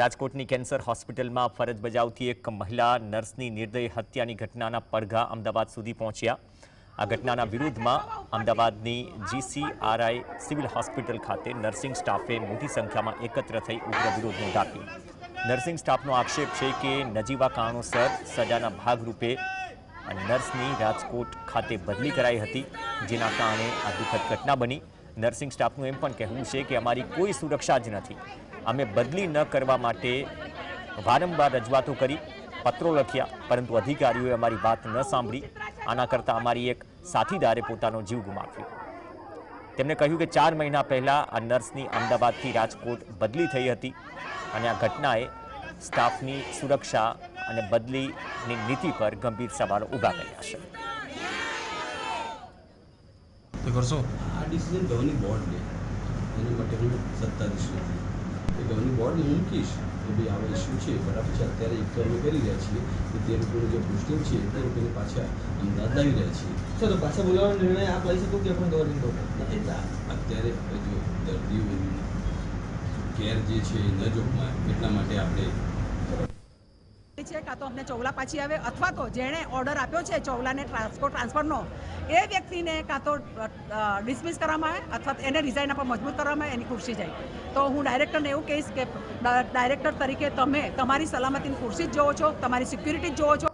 રાજકોટની કેન્સર હોસ્પિટલમાં ફરજ બજાવતી એક મહિલા નર્સની નિર્દય હત્યાની ઘટનાના પડઘા અમદાવાદ સુધી પહોંચ્યા. આ ઘટનાના વિરુદ્ધમાં અમદાવાદની જીસીઆરઆઈ સિવિલ હોસ્પિટલ ખાતે નર્સિંગ સ્ટાફે મોટી સંખ્યામાં એકત્ર થઈ ઉગ્ર વિરોધ નોંધાવ્યો. નર્સિંગ સ્ટાફનો આક્ષેપ છે કે નજીવા કારણોસર સજાના ભાગરૂપે નર્સની રાજકોટ ખાતે બદલી કરાઈ હતી, જેના કારણે આ દુઃખદ ઘટના બની. નર્સિંગ સ્ટાફનું એમ પણ કહેવું છે કે અમારી કોઈ સુરક્ષા જ નથી. અમે બદલી ન કરવા માટે વારંવાર રજૂઆતો કરી, પત્રો લખ્યા, પરંતુ અધિકારીઓએ અમારી વાત ન સાંભળી. આના કરતાં અમારી એક સાથીદારે પોતાનો જીવ ગુમાવ્યો. તેમણે કહ્યું કે ચાર મહિના પહેલાં આ નર્સની અમદાવાદથી રાજકોટ બદલી થઈ હતી અને આ ઘટનાએ સ્ટાફની સુરક્ષા અને બદલીની નીતિ પર ગંભીર સવાલો ઊભા કર્યા છે. તે કરશો? આ ડિસિઝન ગવર્નિંગ બોર્ડ લે. એના માટે હું સત્તાધીશ નથી. એ ગવર્નિંગ બોર્ડને હું મૂકીશ. કે ભાઈ આવા ઇસ્યુ છે. બરાબર છે? અત્યારે એક તો અમે કરી રહ્યા છીએ કે તે રૂપિયાનું જે પોસ્ટિંગ છે તે લોકોને પાછા અમદાવાદ લાવી રહ્યા છીએ. સર પાછા બોલાવવાનો નિર્ણય આપ લઈ શકો કે પણ ગવર્નિંગ બોર્ડ એટલે અત્યારે જો દર્દીઓની કેર જે છે એ ન જોખમાં એટલા માટે આપણે છે, કાં તો અમને ચોવલા પાછી આવે અથવા તો જેણે ઓર્ડર આપ્યો છે ચોવલાને ટ્રાન્સપોર્ટ ટ્રાન્સફરનો, એ વ્યક્તિને કાં તો ડિસમિસ કરવામાં આવે અથવા એને રિઝાઇન આપવા મજબૂત કરવામાં આવે, એની ખુરશી જાય. તો હું ડાયરેક્ટરને એવું કહીશ કે ડાયરેક્ટર તરીકે તમે તમારી સલામતીની ખુરશી જ જોવો છો, તમારી સિક્યુરિટી જ જોવો છો